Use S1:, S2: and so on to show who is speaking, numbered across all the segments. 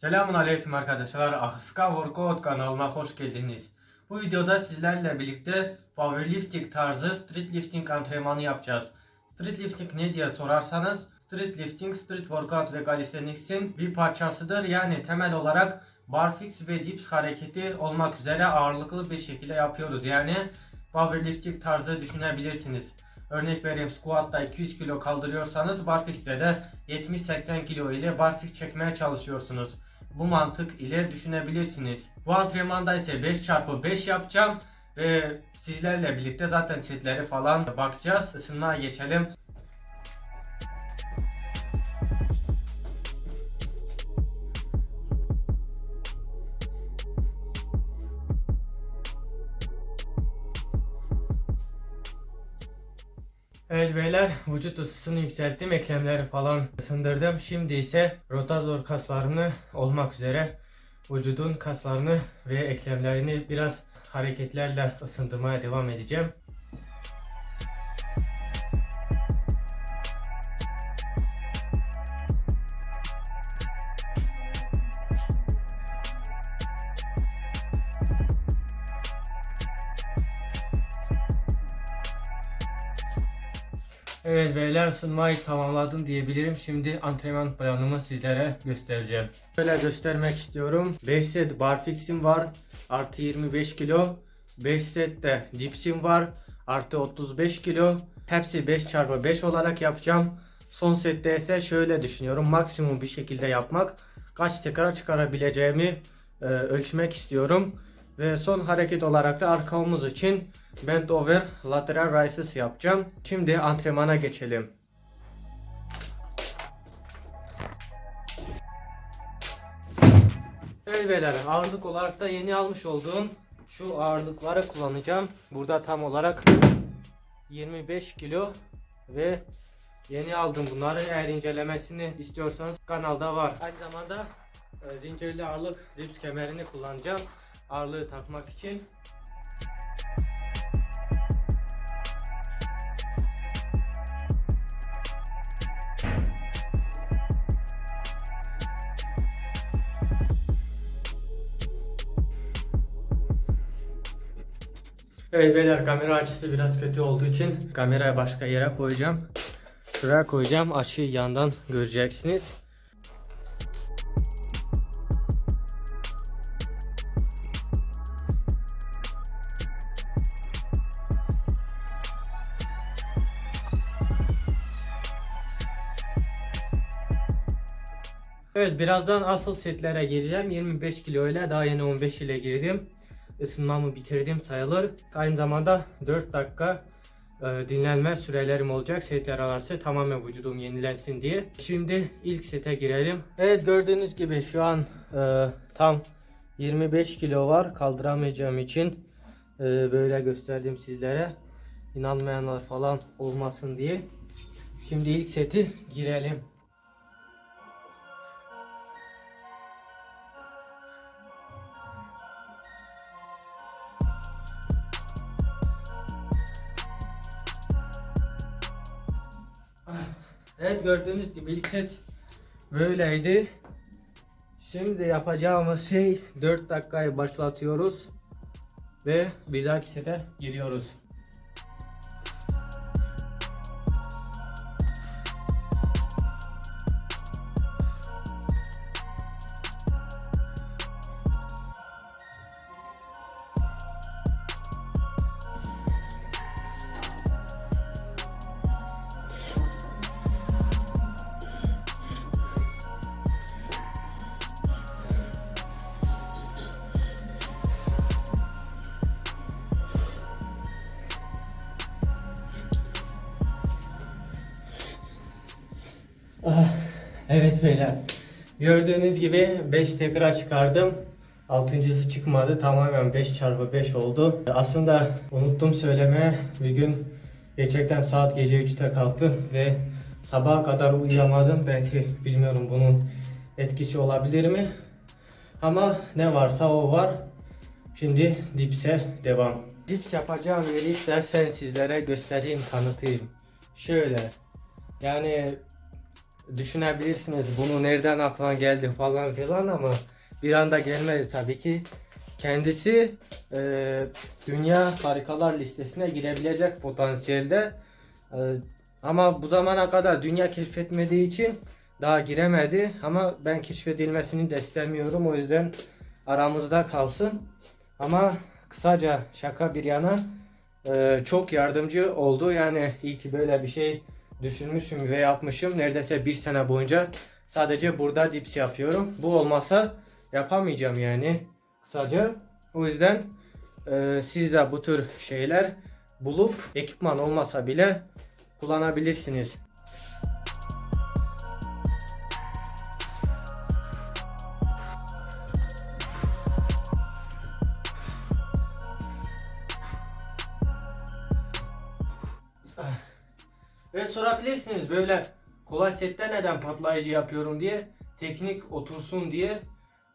S1: Selamun Aleyküm arkadaşlar. Akıska Workout kanalına hoş geldiniz. Bu videoda sizlerle birlikte powerlifting tarzı street lifting antrenmanı yapacağız. Street lifting ne diye sorarsanız street lifting, street workout ve calisthenics'in bir parçasıdır. Yani temel olarak barfix ve dips hareketi olmak üzere ağırlıklı bir şekilde yapıyoruz. Yani powerlifting tarzı düşünebilirsiniz. Örnek vereyim squat'ta 200 kilo kaldırıyorsanız barfix'te de 70-80 kilo ile barfix çekmeye çalışıyorsunuz. Bu mantık ile düşünebilirsiniz. Bu antrenmanda ise 5x5 yapacağım ve sizlerle birlikte zaten setlere falan bakacağız. Isınmaya geçelim. Evet beyler vücut ısısını yükselttim eklemleri falan ısındırdım. Şimdi ise rotador kaslarını olmak üzere vücudun kaslarını ve eklemlerini biraz hareketlerle ısındırmaya devam edeceğim. Evet beyler ısınmayı tamamladım diyebilirim. Şimdi antrenman planımı sizlere göstereceğim. Böyle göstermek istiyorum. 5 set barfix'im var. Artı 25 kilo. 5 set de dipsim var. Artı 35 kilo. Hepsi 5 çarpı 5 olarak yapacağım. Son sette ise şöyle düşünüyorum. Maksimum bir şekilde yapmak. Kaç tekrar çıkarabileceğimi e, ölçmek istiyorum. Ve son hareket olarak da arka omuz için bent over lateral raises yapacağım. Şimdi antrenmana geçelim. Evet beyler ağırlık olarak da yeni almış olduğum şu ağırlıkları kullanacağım. Burada tam olarak 25 kilo ve yeni aldım bunları. Eğer incelemesini istiyorsanız kanalda var. Aynı zamanda e, zincirli ağırlık dips kemerini kullanacağım. Ağırlığı takmak için. Evet beyler kamera açısı biraz kötü olduğu için kamerayı başka yere koyacağım. Şuraya koyacağım. Açıyı yandan göreceksiniz. Evet birazdan asıl setlere gireceğim. 25 kilo ile daha yeni 15 ile girdim. Isınmamı bitirdim sayılır. Aynı zamanda 4 dakika e, dinlenme sürelerim olacak. Setler arası tamamen vücudum yenilensin diye. Şimdi ilk sete girelim. Evet gördüğünüz gibi şu an e, tam 25 kilo var. Kaldıramayacağım için e, böyle gösterdim sizlere. İnanmayanlar falan olmasın diye. Şimdi ilk seti girelim. Evet gördüğünüz gibi ilk set böyleydi. Şimdi yapacağımız şey 4 dakikayı başlatıyoruz ve bir dahaki sete giriyoruz. Evet beyler. Gördüğünüz gibi 5 tekrar çıkardım. Altıncısı çıkmadı. Tamamen 5 çarpı 5 oldu. Aslında unuttum söylemeye. Bir gün gerçekten saat gece 3'te kalktım ve sabaha kadar uyuyamadım. Belki bilmiyorum bunun etkisi olabilir mi? Ama ne varsa o var. Şimdi dipse devam. Dips yapacağım yeri istersen sizlere göstereyim, tanıtayım. Şöyle. Yani düşünebilirsiniz bunu nereden aklına geldi falan filan ama bir anda gelmedi tabii ki. Kendisi e, dünya harikalar listesine girebilecek potansiyelde. E, ama bu zamana kadar dünya keşfetmediği için daha giremedi ama ben keşfedilmesini de istemiyorum o yüzden aramızda kalsın. Ama kısaca şaka bir yana e, çok yardımcı oldu. Yani iyi ki böyle bir şey düşünmüşüm ve yapmışım. Neredeyse bir sene boyunca sadece burada dips yapıyorum. Bu olmasa yapamayacağım yani kısaca. O yüzden e, siz de bu tür şeyler bulup ekipman olmasa bile kullanabilirsiniz. Ve sorabilirsiniz böyle kolay sette neden patlayıcı yapıyorum diye teknik otursun diye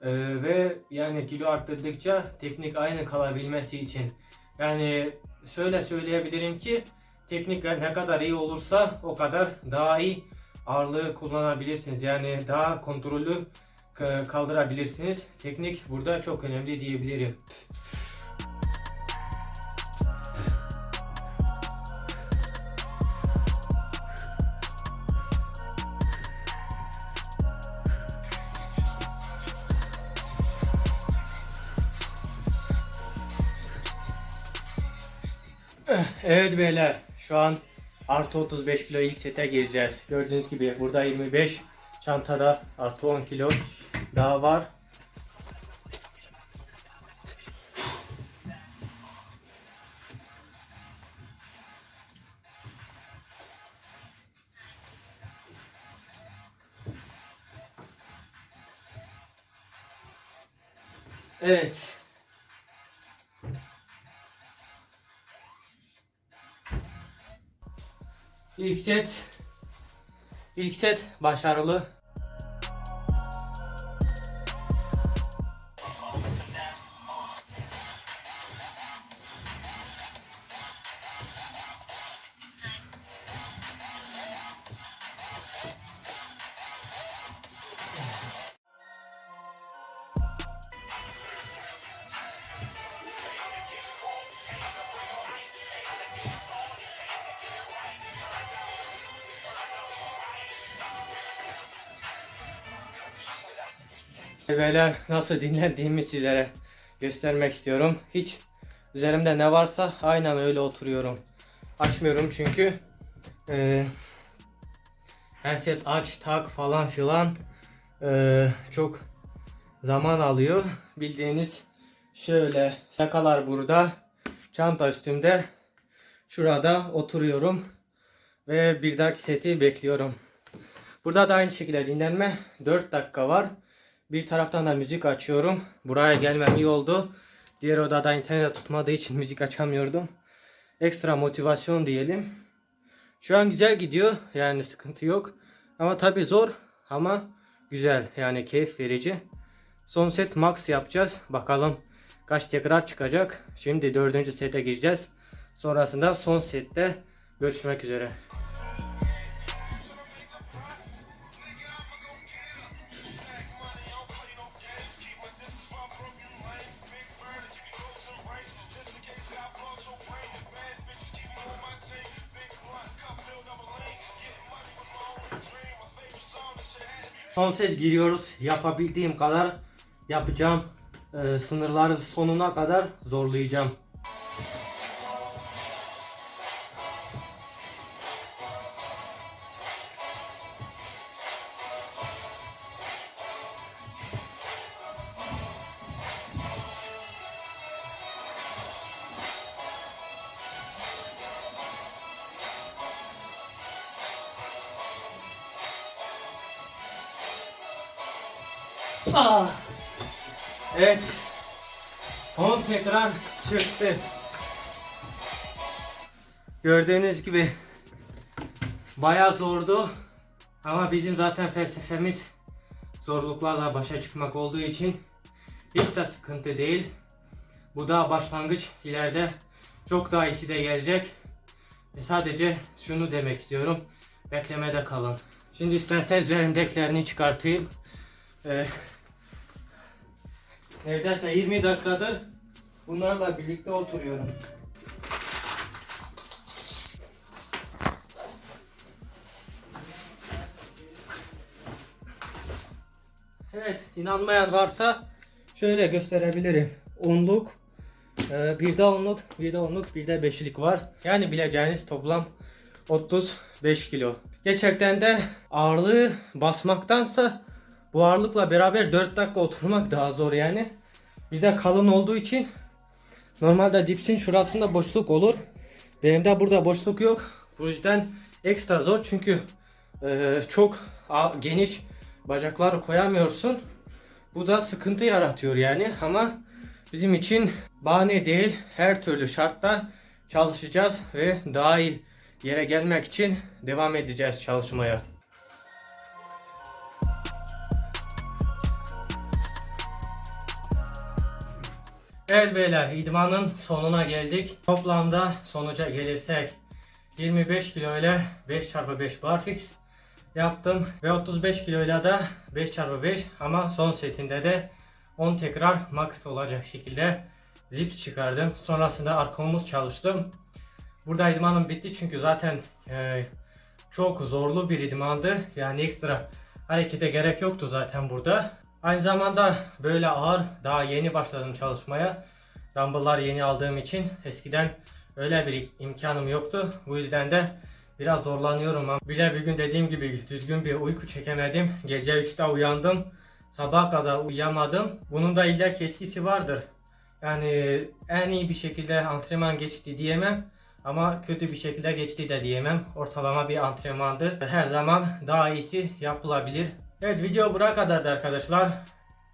S1: Ee, ve yani kilo arttırdıkça teknik aynı kalabilmesi için. Yani şöyle söyleyebilirim ki teknik ne kadar iyi olursa o kadar daha iyi ağırlığı kullanabilirsiniz. Yani daha kontrollü k- kaldırabilirsiniz. Teknik burada çok önemli diyebilirim. Evet beyler şu an artı 35 kilo ilk sete gireceğiz. Gördüğünüz gibi burada 25 çantada artı 10 kilo daha var. Evet. İlk set ilk set başarılı. Beyler nasıl dinlendiğimi sizlere göstermek istiyorum. Hiç üzerimde ne varsa aynen öyle oturuyorum. Açmıyorum çünkü eee, her set aç tak falan filan eee, çok zaman alıyor. Bildiğiniz şöyle sakalar burada çanta üstümde şurada oturuyorum ve bir dahaki seti bekliyorum. Burada da aynı şekilde dinlenme 4 dakika var. Bir taraftan da müzik açıyorum. Buraya gelmem iyi oldu. Diğer odada internet tutmadığı için müzik açamıyordum. Ekstra motivasyon diyelim. Şu an güzel gidiyor. Yani sıkıntı yok. Ama tabi zor ama güzel. Yani keyif verici. Son set max yapacağız. Bakalım kaç tekrar çıkacak. Şimdi dördüncü sete gireceğiz. Sonrasında son sette görüşmek üzere. Son set giriyoruz. Yapabildiğim kadar yapacağım. Ee, sınırları sonuna kadar zorlayacağım. Ah. Evet. 10 tekrar çıktı. Gördüğünüz gibi bayağı zordu. Ama bizim zaten felsefemiz zorluklarla başa çıkmak olduğu için hiç de sıkıntı değil. Bu da başlangıç ileride çok daha iyisi de gelecek. E sadece şunu demek istiyorum. Beklemede kalın. Şimdi istersen üzerimdekilerini çıkartayım. Ee, neredeyse 20 dakikadır bunlarla birlikte oturuyorum. Evet, inanmayan varsa şöyle gösterebilirim. Onluk, e, bir de onluk, bir de onluk, bir de beşlik var. Yani bileceğiniz toplam 35 kilo. Gerçekten de ağırlığı basmaktansa bu ağırlıkla beraber 4 dakika oturmak daha zor yani. Bir de kalın olduğu için normalde dipsin şurasında boşluk olur. Benim de burada boşluk yok. Bu yüzden ekstra zor çünkü e, çok geniş bacakları koyamıyorsun. Bu da sıkıntı yaratıyor yani ama bizim için bahane değil her türlü şartta çalışacağız ve daha iyi yere gelmek için devam edeceğiz çalışmaya. Evet beyler idmanın sonuna geldik. Toplamda sonuca gelirsek 25 kilo ile 5 çarpı 5 barfix yaptım ve 35 kiloyla da 5 çarpı 5 ama son setinde de 10 tekrar max olacak şekilde zips çıkardım. Sonrasında arka omuz çalıştım. Burada idmanım bitti çünkü zaten e, çok zorlu bir idmandı. Yani ekstra harekete gerek yoktu zaten burada. Aynı zamanda böyle ağır daha yeni başladım çalışmaya. Dumbbell'lar yeni aldığım için eskiden öyle bir imkanım yoktu. Bu yüzden de biraz zorlanıyorum. ama Bir de bir gün dediğim gibi düzgün bir uyku çekemedim. Gece 3'te uyandım. Sabaha kadar uyuyamadım. Bunun da illaki etkisi vardır. Yani en iyi bir şekilde antrenman geçti diyemem. Ama kötü bir şekilde geçti de diyemem. Ortalama bir antrenmandı. Her zaman daha iyisi yapılabilir. Evet video buraya kadardı arkadaşlar.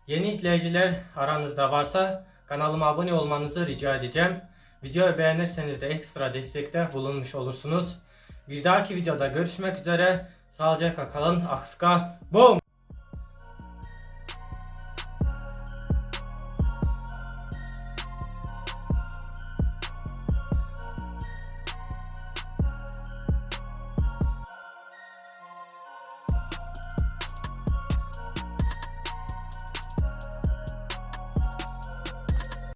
S1: Yeni izleyiciler aranızda varsa kanalıma abone olmanızı rica edeceğim. Videoyu beğenirseniz de ekstra destekte bulunmuş olursunuz. Bir dahaki videoda görüşmek üzere. Sağlıcakla kalın. Akska. Boom!